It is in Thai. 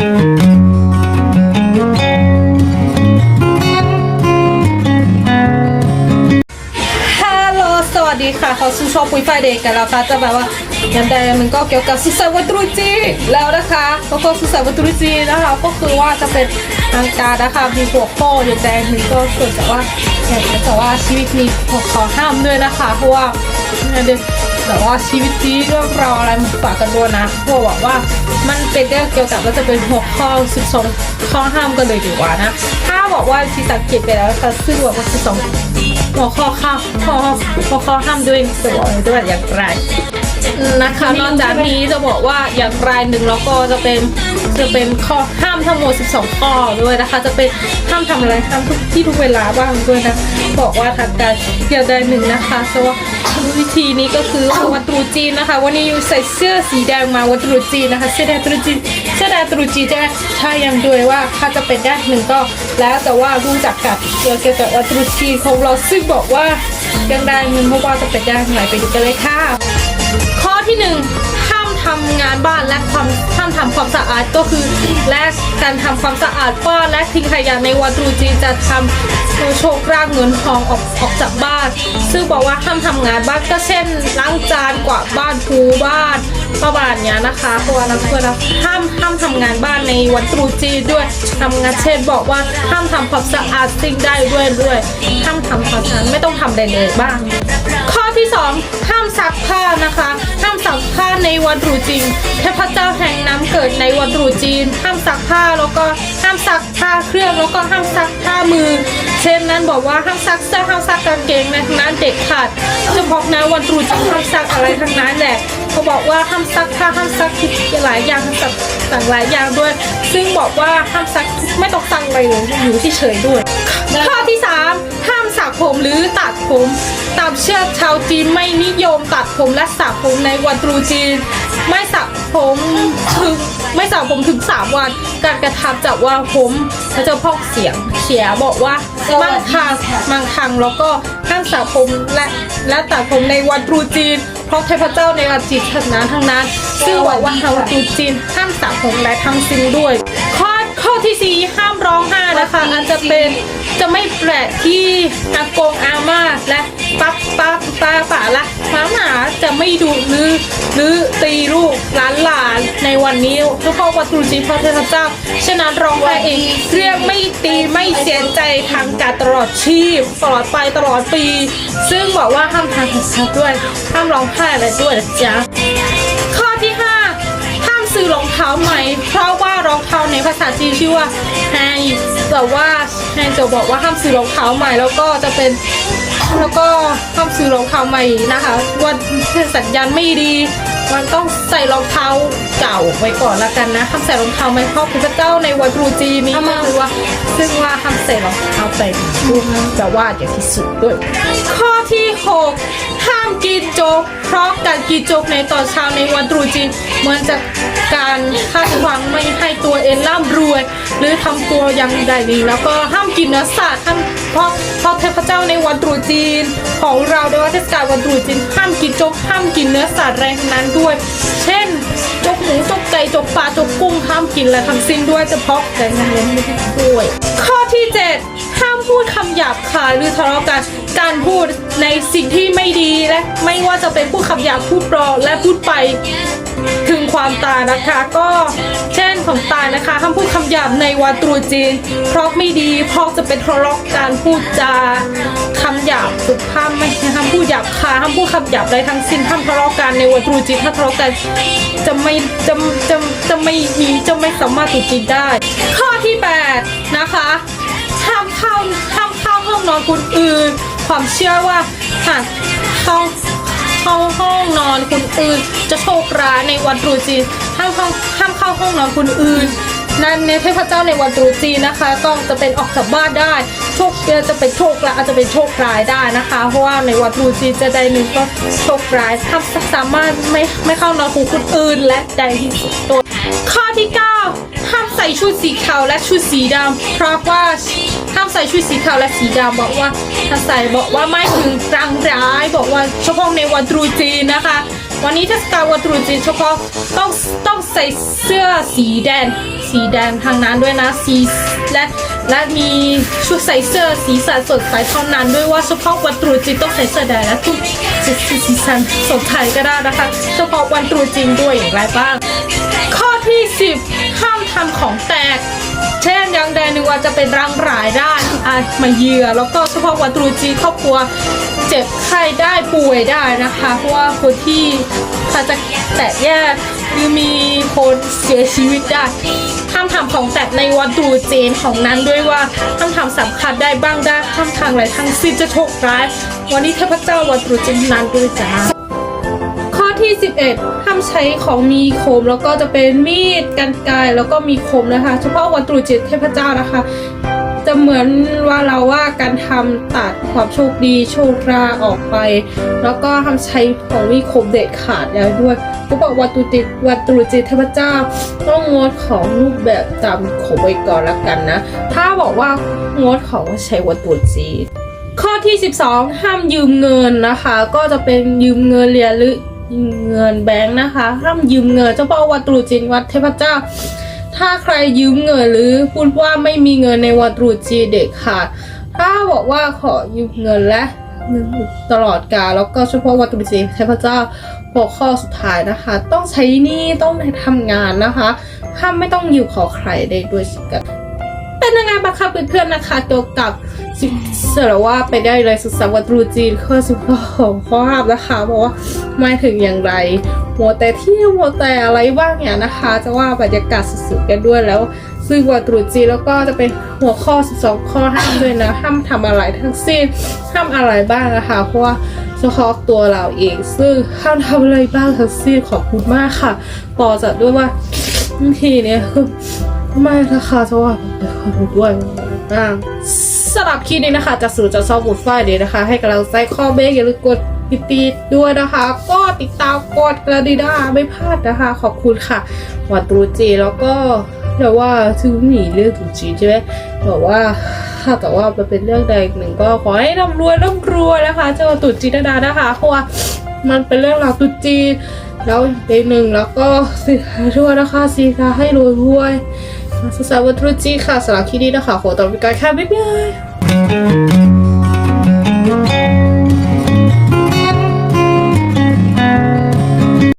ฮัลโหลสวัสดีค่ะเขาชื่อชอบปุยไฟเด็กกันแล้วค่ะจะแบบว่ายันใดมันก็เกี่ยวกับสุสานวัตรุจีแล้วนะคะแล้วก็สุสานวัตรุจีนะคะ ก็คือว่าจะเป็นทางการนะคะมีหัวข้อย่างใดหนึ่งก็เกิดจากว่าอยากจะแต่ว่าชีวิตมีหัวข้อห้ามด้วยนะคะเพราะว่าเดี๋ยว แต่ว่าชีวิตนี้เรื่องราวอะไรมาฝากกันด้วยนะพราะบอกว่ามันเป็นเรื่องเกี่ยวกับว่าจะเป็นหัวข้อ12ข้อห้ามกันเลยดีกว่านะ ถ้าบอกว่าที่สังเกตไปแล้วค่ะซึ่งบอกว่า12หัวข้อข้าข้อหัวข้อห้ามด้วยจะบอกด้วยอย่างไรนะคะนอกจากนี้จะบอกว่าอย่างไรหนึ่งแล้วก็จะเป็นจะเป็นข้อ ทั้งหมด 12 ข้อด้วยนะคะ จะเป็นห้ามทำอะไรห้ามทุกที่ทุกเวลาบ้างด้วยนะ บอกว่าทางการอย่างใดหนึ่งนะคะแต่ว่าวิธีนี้ก็คือวันตรุษจีนนะคะ วันนี้ยูใส่เสื้อสีแดงมาวันตรุษจีนนะคะ เสื้อแดงตรุษจีนเสื้อแดงตรุษจีนจะถ้ายังด้วยว่าถ้าจะเป็นได้หนึ่งก็ แล้วแต่ว่ารู้จักกับเกี่ยวกับวันตรุษจีนของเราซึ่งบอกว่ายังได้หนึ่งเพราะว่าจะเป็นได้ไหนไปดูกันเลยค่ะ ข้อที่หนึ่งามทำงานบ้านและความห้ามทำความสะอาดก็คือ และการทำความสะอาดบ้านและทิ้งขยะในวันตรุษจีนจะทำโชครากเงินทองออกออกจากบ้าน ซึ่งบอกว่าห้ามทำงานบ้านก็เช่นล้างจานกวาดบ้านถูบ้านประมาณเนี้ยนะคะเพราะว่าเราเพื่อนห้ามห้ามทำงานบ้านในวันตรุษจีนด้วยทำงานเช่นบอกว่าห้ามทำความสะอาดสิ่งได้ด้วยด้วยห้ามทำความสะอาดไม่ต้องทำใดเลยบ้าง ข้อที่สองห้ามซักผ้านะคะห้ามซัก วันตรุษจีนเทพเจ้าแห่งน้ำเกิดในวันตรุษจีน ห้ามซักผ้าแล้วก็ห้ามซักผ้าเครื่องแล้วก็ห้ามซักผ้ามือ เช่นนั้นบอกว่าห้ามซักเสื้อห้ามซักกางเกงในทั้งนั้นเด็กขาดเฉพาะในวันตรุษจีนห้ามซักอะไรทั้งนั้นแหละเขาบอกว่าห้ามซักผ้าห้ามซักทุกหลายอย่างห้ามซักต่างหลายอย่างด้วย ซึ่งบอกว่าห้ามซักไม่ต้องซักอะไรเลยอยู่ที่เฉยๆด้วยข้อที่สาม ห้ามสระผมหรือตัดผมตามเชื่อชาวจีนไม่นิยมตัดผมและสระผมในวันตรุษจีน ไม่สระผมถึงไม่สระผมถึงสามวัน การกระทำจากว่าผมเขาจะพอกเสียงเสียบอกว่ามั่งทางมั่งทางแล้วก็ห้ามสระผมและและตัดผมในวันตรุษจีน เพราะเทพเจ้าในวันจีนทั้งนั้นทั้งนั้นซึ่งบอกว่าทางวันตรุษจีนห้ามสระผมและทำสิ่งด้วย ข้อข้อที่สี่ห้ามร้องไห้นะคะอาจจะเป็น จะไม่แปลกที่อากงอาม่าและปั๊บปั๊บตาป่าละหมาหมาจะไม่ดุหรือหรือตีลูกหลานหลานในวันนี้เฉพาะวัตรุจีพระเทพเจ้าฉะนั้นร้องไห้เองเรียกไม่ตีไม่เสียใจทางการตลอดชีพตลอดไปตลอดปี ซึ่งบอกว่าห้ามทางของด้วยห้ามร้องไห้อะไรด้วยนะจ๊ะข้า ซื้อรองเท้าใหม่ เพราะว่ารองเท้าในภาษาจีนชื่อว่าแฮงแต่ว่าแฮงจะบอกว่าห้ามซื้อรองเท้าใหม่ แล้วก็จะเป็นแล้วก็ห้ามซื้อรองเท้าใหม่นะคะว่าสัญญาณไม่ดี มันต้องใส่รองเท้าเก่าไว้ก่อนละกันนะห้ามใส่รองเท้าใหม่เพราะพระเจ้าในวันตรุษจีนนี้ก็คือว่า ซึ่งว่าห้ามใส่รองเท้าไปดูแต่ว่าอย่างที่สุดด้วยข้อ ที่หกห้ามกินโจ๊กเพราะการกินโจ๊กในตอนเช้าในวันตรุษจีนเหมือนจะการคาดหวังไม่ให้ตัวเองร่ำรวย หรือทำตัวย่างใดนี้แล้วก็ห้ามกินเนื้อสัตว์ห้ามเพราะเพราะเทพเจ้าในวันตรุษจีน ของเราในวันเทศกาลวันตรุษจีนห้ามกินโจ๊กห้ามกินเนื้อสัตว์แรงนั้นด้วย เช่นโจกหมูโจกไก่โจกปลาโจกกุ้งห้ามกินและทั้งสิ้นด้วยเฉพาะแต่นั้นไม่ได้ด้วย ข้อที่ 7 พูดคำหยาบคายหรือทะเลาะกัน การพูดในสิ่งที่ไม่ดีและไม่ว่าจะเป็นพูดคำหยาบพูดปลอและพูดไปถึงความตายนะคะ ก็เช่นของตายนะคะห้ามพูดคำหยาบในวันตรุษจีน เพราะไม่ดีเพราะจะเป็นทะเลาะการพูดจาคำหยาบสุภาพไม่ห้ามพูดหยาบคายห้ามพูดคำหยาบใดทั้งสิ้นห้ามทะเลาะกันในวันตรุษจีนถ้าทะเลาะกันจะไม่จะจะจะไม่มีจะไม่สามารถตรุษจีนได้ ข้อที่ 8 นะคะ เข้าห้ามเข้าห้องนอนคนอื่น ความเชื่อว่าหากเข้าเข้าห้องนอนคนอื่น จะโชคร้ายในวันตรุษจีนห้ามเข้าห้ามเข้าห้องนอนคนอื่นนั่นในเทพเจ้าในวันตรุษจีนนะคะก็จะเป็นออกจากบ้านได้โชคจะเป็นโชคร้ายอาจจะเป็นโชคร้ายได้นะคะ เพราะว่าในวันตรุษจีนจะได้หนึ่งก็โชคร้ายห้ามสามารถไม่ไม่เข้านอนของคนอื่นและใดที่สุดตัวข้อที่ 9 ห้ามใส่ชุดสีขาวและชุดสีดำเพราะว่าห้าม ส่ชุดสีขาวและสีดำบอกว่าถ้าใส่บอกว่าไม่ถึงรังร้ายบอกว่าเฉพาะในวันตรุษจีนนะคะ วันนี้เทศกาลวันตรุษจีนเฉพาะต้องต้องใส่เสื้อสีแดงสีแดงทางนั้นด้วยนะสีและและมีชุดใส่เสื้อสีสันสดใสเท่านั้นด้วยว่าเฉพาะวันตรุษจีนต้องใส่เสื้อแดงและทุกสีสีสันสดใสก็ได้นะคะ เฉพาะวันตรุษจีนด้วยอย่างไรบ้าง ข้อที่ 10 ห้ามทำของแตก เช่นอยังแดงนึกว่าจะเป็นรังรายได้อาจมาเยือแล้วก็เฉพาะวันตรุษจีนครอบครัวเจ็บไข้ได้ป่วยได้นะคะ เพราะว่าคนที่อาจจะแตกแยกหรือมีคนเสียชีวิตได้ห้ามทำของแตกในวันตรุษจีนของนั้นด้วยว่าห้ามทำสำคัญได้บ้างได้ห้ามทำอะไรทั้งสิ้นจะโชคร้าย วันนี้เทพเจ้าวันตรุษจีนนั้นด้วยจ้า ที่ 11ห้ามใช้ของมีคมแล้วก็จะเป็นมีดกันไกรแล้วก็มีคมนะคะ เฉพาะวันตรุษจีนเทพเจ้านะคะ จะเหมือนว่าเราว่าการทำตัดความโชคดีโชคราออกไป แล้วก็ห้ามใช้ของมีคมเด็ดขาดแล้วด้วยก็บอกวันตรุษจีนวันตรุษจีนเทพเจ้า ต้องงดของรูปแบบตามขมไว้ก่อนละกันนะ ถ้าบอกว่างดของใช้วันตรุษจีนข้อที่ 12 ห้ามยืมเงินนะคะ ก็จะเป็นยืมเงินเหรียญหรือ เงินแบงค์นะคะห้ามยืมเงินเฉพาะวัดตรุษจีนวัดเทพเจ้า ถ้าใครยืมเงินหรือพูดว่าไม่มีเงินในวันตรุษจีนเด็กขาดถ้าบอกว่าขอยืมเงินและตลอดกาลแล้วก็เฉพาะวัตรุษจีเทพเจ้าหัวข้อสุดท้ายนะคะ ต้องใช้นี้ต้องไปทำงานนะคะห้ามไม่ต้องอยืมขอใครได้ด้วยเช่นกัน เป็นยังไงบ้างคะเพื่อนๆนะคะเกี่ยวกับสิเสรว่าไปได้เลยศึกษาวัตรุจีนข้อสิบของข้อห้ามนะคะบอกว่าหมายถึงอย่างไรหัวแต่เที่ยวหัวแต่อะไรบ้างเนี่ยนะคะ จะว่าบรรยากาศสุดๆกันด้วยแล้ว ซึ่งวัตรุจีนแล้วก็จะเป็นหัวข้อ 12 ข้อห้ามด้วยนะห้ามทำอะไรทั้งสิ้นห้ามอะไรบ้างนะคะ เพราะว่าเฉพาะตัวเราเอง ซึ่งห้ามทำอะไรบ้างทั้งสิ้นขอบคุณมากค่ะ ต่อจากด้วยว่าบางทีเนี่ยคือ ไม่นะคะจะว่าผมเป็นคนด้วยบ้าสำหรับคลิปนี้นะคะจะสื่อจะชอบบุดไฟเดย์นะคะ ให้กำลังใจข้อเบกอย่าลืมกดติดติดด้วยนะคะ ก็ติดตามกดกระดิ่งได้ไม่พลาดนะคะ ขอบคุณค่ะวันตรุษจีแล้วก็เดี๋ยวว่าถึงหนีเรื่องตรุษจีใช่ไหมบอกว่าถ้าแต่ว่ามันเป็นเรื่องใดหนึ่งก็ขอให้ร่ำรวยร่ำรวยนะคะ เจ้าตรุษจีนดานะคะเพราะว่ามันเป็นเรื่องราวตรุษจีนแล้วอีกหนึ่งแล้วก็สิทั่วนะคะสีค่ะให้รวยรวย สวัสดีค่ะสำหรับคลิปนี้นะคะขอตัวไปก่อนค่ะบ๊ายบาย